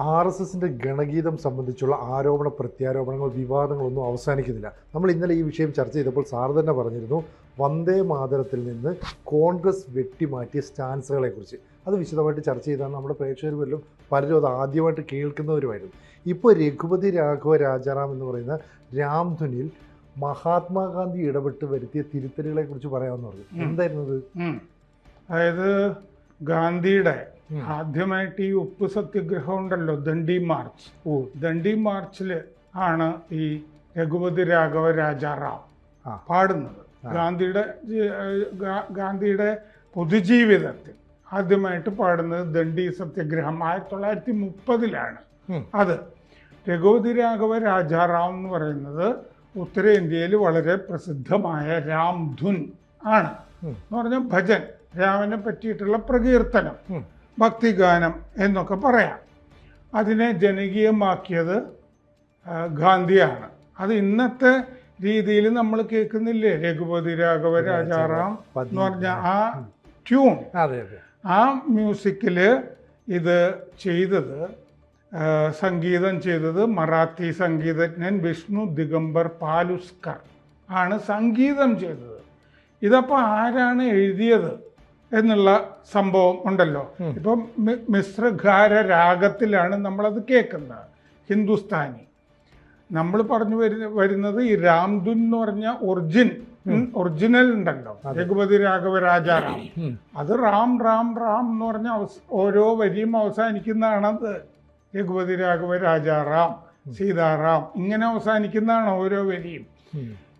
R S എസിന്റെ ഗണഗീതം സംബന്ധിച്ചുള്ള ആരോപണ പ്രത്യാരോപണങ്ങൾ വിവാദങ്ങളൊന്നും അവസാനിക്കുന്നില്ല. നമ്മൾ ഇന്നലെ ഈ വിഷയം ചർച്ച ചെയ്തപ്പോൾ സാർ തന്നെ പറഞ്ഞിരുന്നു വന്ദേ മാതരത്തിൽ നിന്ന് കോൺഗ്രസ് വെട്ടിമാറ്റിയ സ്റ്റാൻസുകളെക്കുറിച്ച്. അത് വിശദമായിട്ട് ചർച്ച ചെയ്താണ് നമ്മുടെ പ്രേക്ഷകർ പോലും പലരും അത് ആദ്യമായിട്ട് കേൾക്കുന്നവരുമായിരുന്നു. ഇപ്പോൾ രഘുപതി രാഘവ രാജാറാം എന്ന് പറയുന്ന രാംധുനിൽ മഹാത്മാഗാന്ധി ഇടപെട്ട് വരുത്തിയ തിരുത്തലുകളെ കുറിച്ച് പറയാമെന്ന് പറഞ്ഞു. എന്തായിരുന്നു അത്? അതായത് ഗാന്ധിയുടെ. ആദ്യമായിട്ട് ഈ ഉപ്പ് സത്യഗ്രഹം ഉണ്ടല്ലോ ദണ്ഡി മാർച്ച്. ഓ ദണ്ഡി മാർച്ചിൽ ആണ് ഈ രഘുപതി രാഘവ രാജാറാം. പാടുന്നത്. ഗാന്ധിയുടെ ഗാന്ധിയുടെ പൊതുജീവിതത്തിൽ ആദ്യമായിട്ട് പാടുന്നത് ദണ്ഡി സത്യഗ്രഹം ആയിരത്തി തൊള്ളായിരത്തി മുപ്പതിലാണ് അത് രഘുപതി രാഘവ രാജാറാം എന്ന് പറയുന്നത് ഉത്തരേന്ത്യയിൽ വളരെ പ്രസിദ്ധമായ രാംധുൻ ആണ്. എന്ന് പറഞ്ഞ ഭജൻ രാമനെ പറ്റിയിട്ടുള്ള പ്രകീർത്തനം. ഭക്തിഗാനം എന്നൊക്കെ പറയാം. അതിനെ ജനകീയമാക്കിയത് ഗാന്ധിയാണ്. അത് ഇന്നത്തെ രീതിയിൽ നമ്മൾ കേൾക്കുന്നില്ലേ? രഘുപതി രാഘവ രാജാറാം എന്ന് പറഞ്ഞ ആ ട്യൂൺ ആ മ്യൂസിക്കിൽ ഇത് ചെയ്തത് സംഗീതം ചെയ്തത് മറാത്തി സംഗീതജ്ഞൻ വിഷ്ണു ദിഗംബർ പാലുസ്കർ ആണ് സംഗീതം ചെയ്തത്. ഇതപ്പോൾ ആരാണ് എഴുതിയത്? എന്നുള്ള സംഭവം ഉണ്ടല്ലോ. ഇപ്പം മിശ്രഘാര രാഗത്തിലാണ് നമ്മളത് കേൾക്കുന്നത്. ഹിന്ദുസ്ഥാനി. നമ്മൾ പറഞ്ഞു വരുന്ന വരുന്നത് ഈ രാംധുൻ എന്ന് പറഞ്ഞ ഒറിജിൻ ഒറിജിനൽ ഉണ്ടല്ലോ. രഘുപതി രാഘവ രാജാറാം. അത് റാം റാം റാം എന്ന് പറഞ്ഞ അവസ ഓരോ വരിയും അവസാനിക്കുന്നതാണത്. രഘുപതി രാഘവ രാജാറാം സീതാറാം ഇങ്ങനെ അവസാനിക്കുന്നതാണ് ഓരോ വരിയും.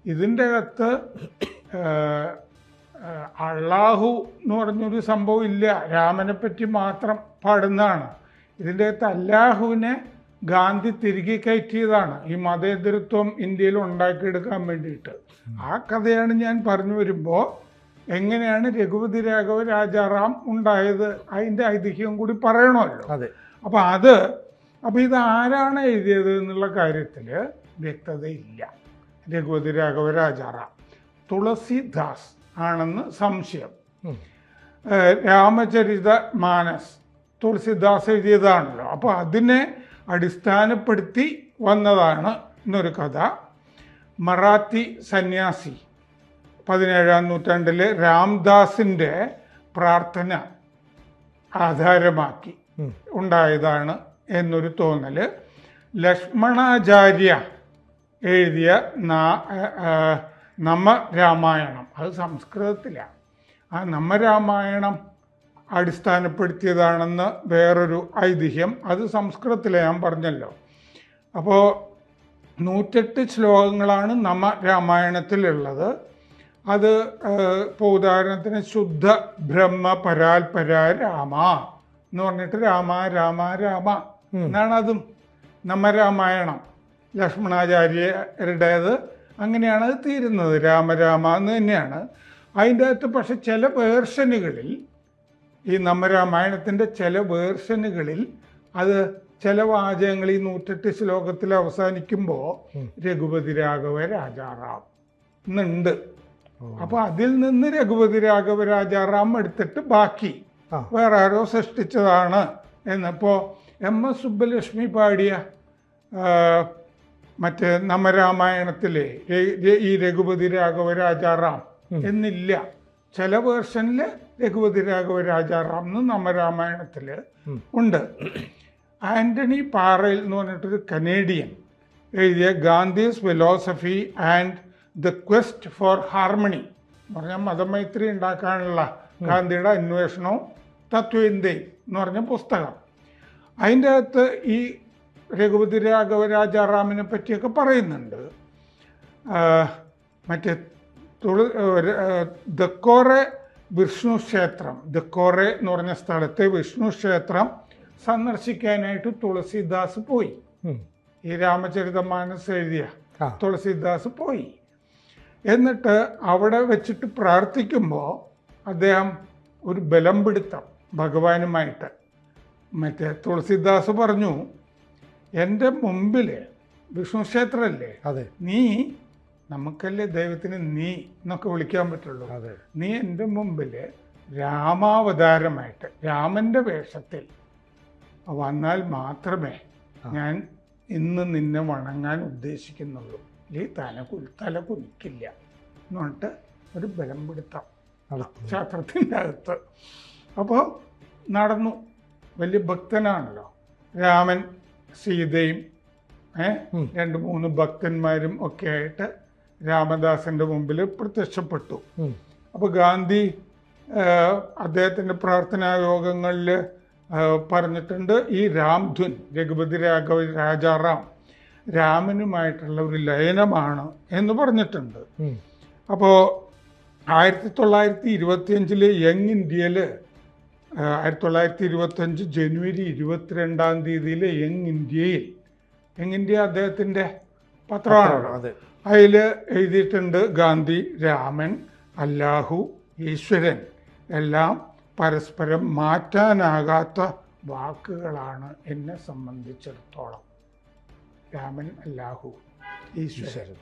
ഇതിന്റെ അകത്ത് അള്ളാഹു എന്ന് പറഞ്ഞൊരു സംഭവം ഇല്ല. രാമനെ പറ്റി മാത്രം പാടുന്നതാണ്. ഇതിന്റെ അകത്ത് അല്ലാഹുവിനെ ഗാന്ധി തിരികെ കയറ്റിയതാണ്. ഈ മതേതരത്വം ഇന്ത്യയിൽ ഉണ്ടാക്കിയെടുക്കാൻ വേണ്ടിയിട്ട്. ആ കഥയാണ് ഞാൻ പറഞ്ഞു വരുമ്പോൾ എങ്ങനെയാണ് രഘുപതി രാഘവ രാജാറാം ഉണ്ടായത്? അതിന്റെ ഐതിഹ്യം കൂടി പറയണമല്ലോ. അതെ. അപ്പോൾ അത് അപ്പോൾ ഇത് ആരാണ് എഴുതിയത് എന്നുള്ള കാര്യത്തിൽ വ്യക്തതയില്ല. രഘുപതി രാഘവ രാജാറാം. തുളസിദാസ് ആണെന്ന് സംശയം. രാമചരിത മാനസ് തുളസിദാസ് എഴുതിയതാണല്ലോ. അപ്പോൾ അതിനെ അടിസ്ഥാനപ്പെടുത്തി വന്നതാണ് എന്നൊരു കഥ. മറാത്തി സന്യാസി പതിനേഴാം നൂറ്റാണ്ടിൽ രാംദാസിന്റെ പ്രാർത്ഥന ആധാരമാക്കി ഉണ്ടായതാണ് എന്നൊരു തോന്നൽ ലക്ഷ്മണാചാര്യ എഴുതിയ നാ- ആ, ആ, നമ്മ രാമായണം. അത് സംസ്കൃതത്തിലാണ്. ആ നമ്മ രാമായണം അടിസ്ഥാനപ്പെടുത്തിയതാണെന്ന് വേറൊരു ഐതിഹ്യം. അത് സംസ്കൃതത്തിലെ ഞാൻ പറഞ്ഞല്ലോ. അപ്പോൾ നൂറ്റെട്ട് ശ്ലോകങ്ങളാണ് നമ്മ രാമായണത്തിലുള്ളത്. അത് ഇപ്പോൾ ഉദാഹരണത്തിന് ശുദ്ധ ബ്രഹ്മ പരാൽപര രാമ എന്ന് പറഞ്ഞിട്ട് രാമ രാമ രാമ എന്നാണ് അതും. നമ്മ രാമായണം ലക്ഷ്മണാചാര്യരുടേത് അങ്ങനെയാണ് അത് തീരുന്നത്. രാമരാമ എന്ന് തന്നെയാണ്. അതിന്റെ അകത്ത് പക്ഷെ ചില വേർഷനുകളിൽ ഈ നമ്മ രാമായണത്തിന്റെ ചില വേർഷനുകളിൽ അത് ചില വാചകങ്ങൾ ഈ നൂറ്റെട്ട് ശ്ലോകത്തിൽ അവസാനിക്കുമ്പോൾ രഘുപതി രാഘവ രാജാറാം എന്നുണ്ട് അപ്പൊ അപ്പോൾ അതിൽ നിന്ന് രഘുപതി രാഘവ രാജാറാം എടുത്തിട്ട് ബാക്കി. വേറെ ആരോ സൃഷ്ടിച്ചതാണ് എന്നിപ്പോൾ എം എസ് സുബ്ബലക്ഷ്മി പാടിയ മറ്റേ രെ- ഈ രഘുപതി രാഘവ രാജാറാം. എന്നില്ല. ചില വേർഷനിൽ രഘുപതി രാഘവ രാജാറാം എന്ന് നമ്മ രാമായണത്തിൽ ഉണ്ട്. ആന്റണി പാറയിൽ എന്ന് പറഞ്ഞിട്ടൊരു കനേഡിയൻ എഴുതിയ Gandhi's philosophy and the quest for harmony എന്ന് പറഞ്ഞാൽ മതമൈത്രി ഉണ്ടാക്കാനുള്ള ഗാന്ധിയുടെ അന്വേഷണവും തത്വചിന്തയും എന്ന് പറഞ്ഞ പുസ്തകം. അതിന്റെ അകത്ത് ഈ രഘുപതി രാഘവ രാജാറാമിനെ പറ്റിയൊക്കെ പറയുന്നുണ്ട്. മറ്റേ തുള ദക്കോറെ വിഷ്ണു ക്ഷേത്രം. ദക്കോറെ എന്ന് പറഞ്ഞ സ്ഥലത്തെ വിഷ്ണു ക്ഷേത്രം സന്ദർശിക്കാനായിട്ട് തുളസിദാസ് പോയി. ഈ രാമചരിത മാനസ് എഴുതിയ. തുളസിദാസ് പോയി. എന്നിട്ട് അവിടെ വെച്ചിട്ട് പ്രാർത്ഥിക്കുമ്പോൾ അദ്ദേഹം ഒരു ബലം പിടുത്തം ഭഗവാനുമായിട്ട്. മറ്റേ തുളസിദാസ് പറഞ്ഞു എന്റെ മുമ്പിൽ വിഷ്ണു ക്ഷേത്രമല്ലേ അതെ. നീ നമുക്കല്ലേ ദൈവത്തിന് നീ എന്നൊക്കെ വിളിക്കാൻ പറ്റുള്ളൂ. അതെ. നീ എന്റെ മുമ്പിൽ രാമാവതാരമായിട്ട് രാമന്റെ വേഷത്തിൽ വന്നാൽ മാത്രമേ ഞാൻ ഇന്ന് നിന്നെ വണങ്ങാൻ ഉദ്ദേശിക്കുന്നുള്ളൂ. ഈ തല കു തല കുലിക്കില്ല എന്ന് പറഞ്ഞിട്ട് ഒരു ബലം പിടുത്തം ക്ഷേത്രത്തിന്റെ അകത്ത്. അപ്പോൾ നടന്നു. വലിയ ഭക്തനാണല്ലോ. രാമൻ സീതയും രണ്ട് മൂന്ന് ഭക്തന്മാരും ഒക്കെ ആയിട്ട് രാമദാസന്റെ മുമ്പിൽ പ്രത്യക്ഷപ്പെട്ടു. അപ്പോൾ ഗാന്ധി അദ്ദേഹത്തിന്റെ അദ്ദേഹത്തിന്റെ പ്രാർത്ഥനാ യോഗങ്ങളിൽ പറഞ്ഞിട്ടുണ്ട് ഈ രാംധുൻ രഘുപതി രാഘവ രാജാറാം രാമനുമായിട്ടുള്ള ഒരു ലയനമാണ് എന്ന് പറഞ്ഞിട്ടുണ്ട്. അപ്പോൾ ആയിരത്തി തൊള്ളായിരത്തി ഇരുപത്തിയഞ്ചിൽ യങ് ഇന്ത്യയിൽ ആയിരത്തി തൊള്ളായിരത്തി ഇരുപത്തഞ്ച് ജനുവരി ഇരുപത്തിരണ്ടാം തീയതിയിൽ യങ് ഇന്ത്യയിൽ യങ് ഇന്ത്യ അദ്ദേഹത്തിന്റെ പത്രമാണ് അതെ അതിൽ എഴുതിയിട്ടുണ്ട് ഗാന്ധി രാമൻ അല്ലാഹു ഈശ്വരൻ. എല്ലാം പരസ്പരം മാറ്റാനാകാത്ത വാക്കുകളാണ് എന്നെ സംബന്ധിച്ചിടത്തോളം. രാമൻ അല്ലാഹു ഈശ്വരൻ.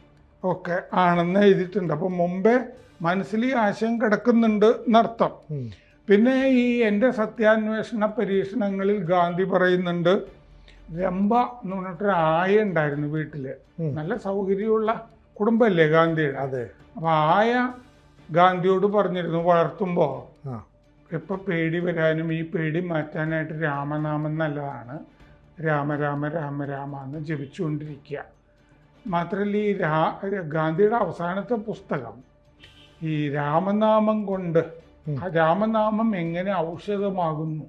ഒക്കെ ആണെന്ന് എഴുതിയിട്ടുണ്ട്. അപ്പം മുമ്പേ മനസ്സിൽ ഈ ആശയം കിടക്കുന്നുണ്ട് എന്നർത്ഥം. പിന്നെ ഈ എന്റെ സത്യാന്വേഷണ പരീക്ഷണങ്ങളിൽ ഗാന്ധി പറയുന്നുണ്ട് രംഭ എന്ന് പറഞ്ഞിട്ടൊരു ആയ ഉണ്ടായിരുന്നു വീട്ടിൽ നല്ല സൗകര്യമുള്ള കുടുംബമല്ലേ ഗാന്ധിയുടെ? അതെ. അപ്പൊ ആയ ഗാന്ധിയോട് പറഞ്ഞിരുന്നു വളർത്തുമ്പോൾ ഇപ്പൊ പേടി വരാനും ഈ പേടി മാറ്റാനായിട്ട് രാമനാമം നല്ലതാണ്. രാമ രാമ രാമ രാമ എന്ന് ജപിച്ചുകൊണ്ടിരിക്കുക. മാത്രല്ല ഈ രാ ഗാന്ധിയുടെ അവസാനത്തെ പുസ്തകം ഈ രാമനാമം കൊണ്ട് രാമനാമം എങ്ങനെ ഔഷധമാകുന്നു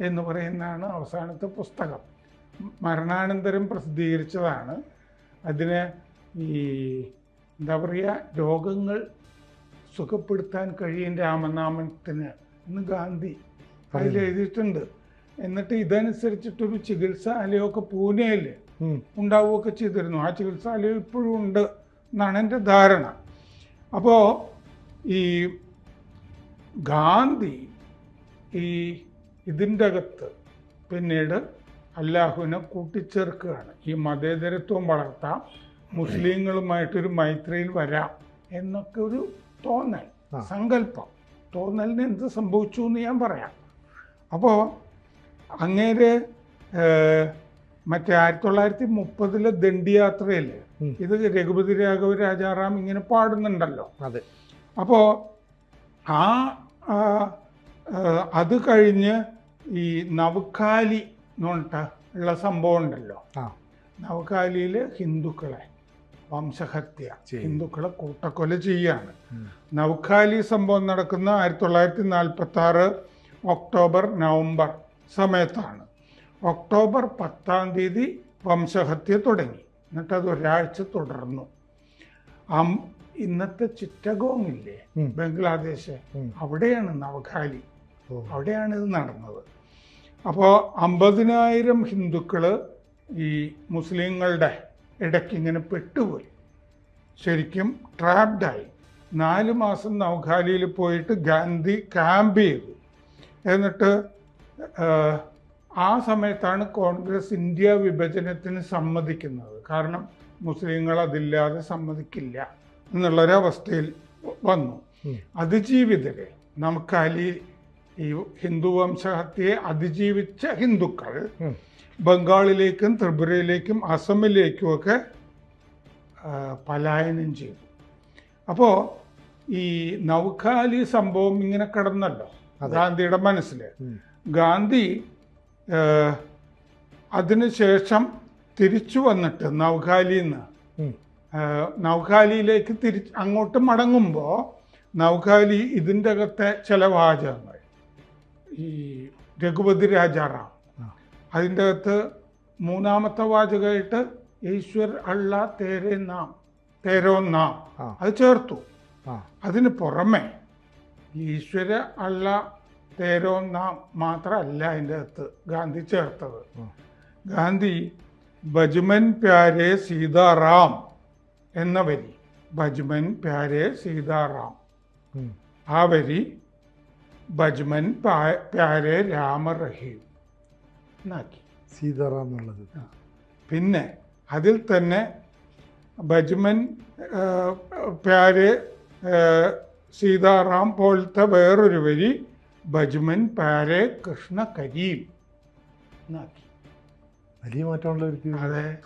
എന്ന് പറയുന്നതാണ് അവസാനത്തെ പുസ്തകം. മരണാനന്തരം പ്രസിദ്ധീകരിച്ചതാണ്. അതിന് ഈ എന്താ പറയുക രോഗങ്ങൾ സുഖപ്പെടുത്താൻ കഴിയും രാമനാമത്തിന് എന്ന് ഗാന്ധി അതിൽ എഴുതിയിട്ടുണ്ട്. എന്നിട്ട് ഇതനുസരിച്ചിട്ടൊരു ചികിത്സാലയമൊക്കെ പൂനെയിൽ. ഉണ്ടാവുകയൊക്കെ ചെയ്തിരുന്നു. ആ ചികിത്സാലയം ഇപ്പോഴും ഉണ്ട് എന്നാണ് എന്റെ ധാരണ. അപ്പോൾ ഈ ഗാന്ധി ഈ ഇതിന്റെ അകത്ത് പിന്നീട് അല്ലാഹുവിനെ കൂട്ടിച്ചേർക്കുകയാണ്. ഈ മതേതരത്വം വളർത്താം മുസ്ലിങ്ങളുമായിട്ടൊരു മൈത്രിയിൽ വരാം എന്നൊക്കെ ഒരു തോന്നൽ. സങ്കല്പം. തോന്നലിന് എന്ത് സംഭവിച്ചു എന്ന് ഞാൻ പറയാം. അപ്പോൾ അങ്ങേര് മറ്റേ ആയിരത്തി തൊള്ളായിരത്തി മുപ്പതിലെ ദണ്ഡിയാത്രയിൽ ഇത് രഘുപതി രാഘവ രാജാറാം ഇങ്ങനെ പാടുന്നുണ്ടല്ലോ. അതെ. അപ്പോൾ ആ, അത് കഴിഞ്ഞ് ഈ നവക്കാലി എന്ന് ഉള്ള സംഭവം ഉണ്ടല്ലോ. നവകാലിയിൽ ഹിന്ദുക്കളെ വംശഹത്യ ഹിന്ദുക്കളെ കൂട്ടക്കൊല ചെയ്യാണ്. ഉം. സംഭവം നടക്കുന്ന ആയിരത്തി തൊള്ളായിരത്തി നാൽപ്പത്തി ആറ് ഒക്ടോബർ നവംബർ സമയത്താണ്. ഒക്ടോബർ പത്താം തീയതി വംശഹത്യ തുടങ്ങി. എന്നിട്ട് അത് ഒരാഴ്ച തുടർന്നു. ഇന്നത്തെ ചിറ്റഗോങ് ഇല്ലേ. ബംഗ്ലാദേശ് അവിടെയാണ് നവഖാലി ഓ. അവിടെയാണ് ഇത് നടന്നത്. അപ്പോൾ അമ്പതിനായിരം ഹിന്ദുക്കൾ ഈ മുസ്ലിങ്ങളുടെ ഇടയ്ക്ക് ഇങ്ങനെ പെട്ടുപോയി. ശരിക്കും ട്രാപ്ഡായി. നാല് മാസം നവഖാലിയിൽ പോയിട്ട് ഗാന്ധി ക്യാമ്പ് ചെയ്തു. എന്നിട്ട് ആ, സമയത്താണ് കോൺഗ്രസ് ഇന്ത്യ വിഭജനത്തിന് സമ്മതിക്കുന്നത്. കാരണം മുസ്ലിങ്ങൾ അതില്ലാതെ സമ്മതിക്കില്ല എന്നുള്ളൊരവസ്ഥയിൽ വന്നു. അതിജീവിതരെ അതിജീവിതരെ നവഖാലി ഈ ഹിന്ദു വംശഹത്യയെ അതിജീവിച്ച ഹിന്ദുക്കൾ ബംഗാളിലേക്കും ത്രിപുരയിലേക്കും അസമിലേക്കുമൊക്കെ ഒക്കെ പലായനം ചെയ്തു. അപ്പോൾ ഈ നൗഖാലി സംഭവം ഇങ്ങനെ കിടന്നല്ലോ ഗാന്ധിയുടെ മനസ്സിൽ. ഗാന്ധി അതിനുശേഷം തിരിച്ചു വന്നിട്ട് നൗഖാലിയിൽ നിന്ന്. നൗഖാലിയിലേക്ക് തിരിച്ച് അങ്ങോട്ട് മടങ്ങുമ്പോൾ നൗഖാലി ഇതിന്റെ അകത്തെ ചില വാചകങ്ങൾ. ഈ രഘുപതി രാജാറാം. അതിന്റെ അകത്ത് മൂന്നാമത്തെ വാചകമായിട്ട് ഈശ്വർ അള്ള തേരെ നാം തേരോ നാം. അത് ചേർത്തു. അതിന് പുറമെ ഈശ്വര അള്ള തേരോ നാം മാത്രമല്ല അതിന്റെ അകത്ത് ഗാന്ധി ചേർത്തത്. ഗാന്ധി ഭജ്മൻ പ്യാരെ സീതാറാം എന്ന വരി. ഭജ്മൻ പ്യാരെ സീതാറാം. ആ വരി ഭജ്മൻ പാ- പ്യാരെ രാമ റഹീം എന്നാക്കി? സീതാറാം എന്നുള്ളത് പിന്നെ അതിൽ തന്നെ ഭജ്മൻ ആ, പ്യാരെ സീതാറാം പോലത്തെ വേറൊരു വരി ഭജ്മൻ പ്യാരെ കൃഷ്ണ കരീം. എന്നാക്കി? വലിയ മാറ്റമുള്ള ഒരു അതെ.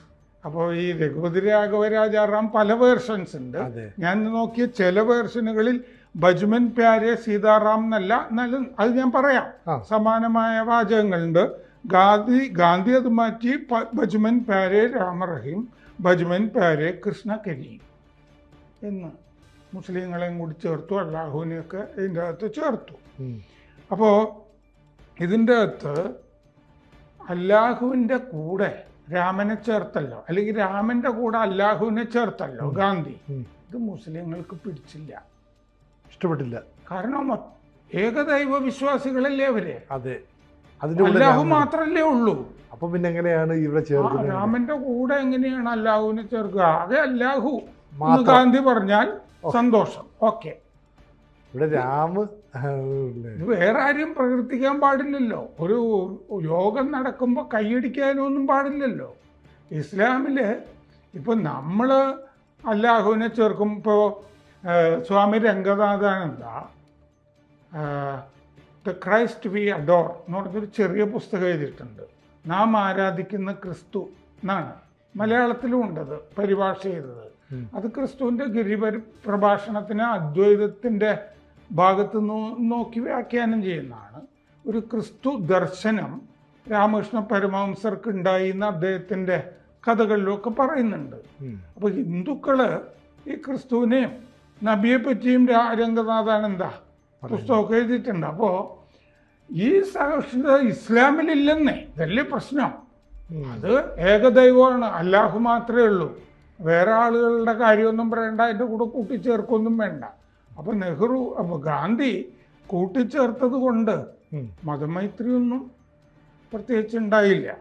അപ്പോൾ ഈ രഘുപതി രാഘവരാജാറാം പല വേർഷൻസ് ഉണ്ട്. ഞാൻ നോക്കിയ ചില വേർഷനുകളിൽ ബജ്മൻ പ്യാരെ സീതാറാം എന്നല്ല എന്നാലും അത് ഞാൻ പറയാം. സമാനമായ വാചകങ്ങളുണ്ട്. ഗാന്ധി ഗാന്ധി അത് മാറ്റി ഭജുമൻ ബജ്മൻ പ്യാരെ രാമറഹീം ബജ്മൻ പ്യാരെ കൃഷ്ണ കരീം എന്ന് മുസ്ലിങ്ങളെയും കൂടി ചേർത്തു അള്ളാഹുവിനെയൊക്കെ ഇതിന്റെ അകത്ത് ചേർത്തു. അപ്പോൾ ഇതിന്റെ അകത്ത് അല്ലാഹുവിന്റെ കൂടെ രാമനെ ചേർത്തല്ലോ. അല്ലെങ്കിൽ രാമന്റെ കൂടെ അല്ലാഹുവിനെ ചേർത്തല്ലോ ഗാന്ധി. ഇത് മുസ്ലിങ്ങൾക്ക് പിടിച്ചില്ല. ഇഷ്ടപ്പെട്ടില്ല. കാരണം ഏകദൈവ വിശ്വാസികളല്ലേ അവർ? അതെ. അതിന്റെ കൂടെ അല്ലാഹു രാമൻ. മാത്രല്ലേ ഉള്ളൂ. അപ്പൊ പിന്നെ എങ്ങനെയാണ് ഇവിടെ ആ ചേർക്കുന്നത്? രാമന്റെ കൂടെ എങ്ങനെയാണ് അല്ലാഹുവിനെ ചേർക്കുക? അതെ അല്ലാഹു എന്ന് മാത്രം. ഗാന്ധി പറഞ്ഞാൽ സന്തോഷം. ഓക്കെ. ഇവിടെ രാമ് ഇത് വേറെ ആരും പ്രകീർത്തിക്കാൻ പാടില്ലല്ലോ. ഒരു യോഗം നടക്കുമ്പോൾ കൈയടിക്കാനൊന്നും പാടില്ലല്ലോ. ഇസ്ലാമിൽ ഇപ്പം നമ്മൾ അല്ലാഹുവിനെ ചേർക്കും ഇപ്പോൾ Swami Ranganathananda the Christ we adore എന്ന് പറഞ്ഞൊരു ചെറിയ പുസ്തകം എഴുതിയിട്ടുണ്ട്. നാം ആരാധിക്കുന്ന ക്രിസ്തു എന്നാണ്. മലയാളത്തിലും ഉണ്ടത് പരിഭാഷ ചെയ്തത്. അത് ക്രിസ്തുവിന്റെ ഗിരിപരി പ്രഭാഷണത്തിന് അദ്വൈതത്തിന്റെ ഭാഗത്ത് നോക്കി വ്യാഖ്യാനം ചെയ്യുന്നതാണ്. ഒരു ക്രിസ്തു ദർശനം രാമകൃഷ്ണ പരമഹംസർക്ക് ഉണ്ടായി എന്ന് അദ്ദേഹത്തിന്റെ കഥകളിലൊക്കെ പറയുന്നുണ്ട്. അപ്പോൾ ഹിന്ദുക്കൾ ഈ ക്രിസ്തുവിനെയും നബിയെ പറ്റിയും രംഗനാഥാണ് എന്താ പുസ്തകമൊക്കെ എഴുതിയിട്ടുണ്ട്. അപ്പോൾ ഈ സഹിഷ്ണുത ഇസ്ലാമിലില്ലെന്നേ. ഇതല്ലേ പ്രശ്നം. അത് ഏകദൈവമാണ്. അല്ലാഹു മാത്രമേ ഉള്ളൂ. വേറെ ആളുകളുടെ കാര്യമൊന്നും പറയണ്ട. അതിന്റെ കൂടെ കൂട്ടിച്ചേർക്കൊന്നും വേണ്ട. അപ്പം നെഹ്റു അപ്പോൾ ഗാന്ധി കൂട്ടിച്ചേർത്തത് കൊണ്ട്. മതമൈത്രിയൊന്നും പ്രത്യേകിച്ച് ഉണ്ടായില്ല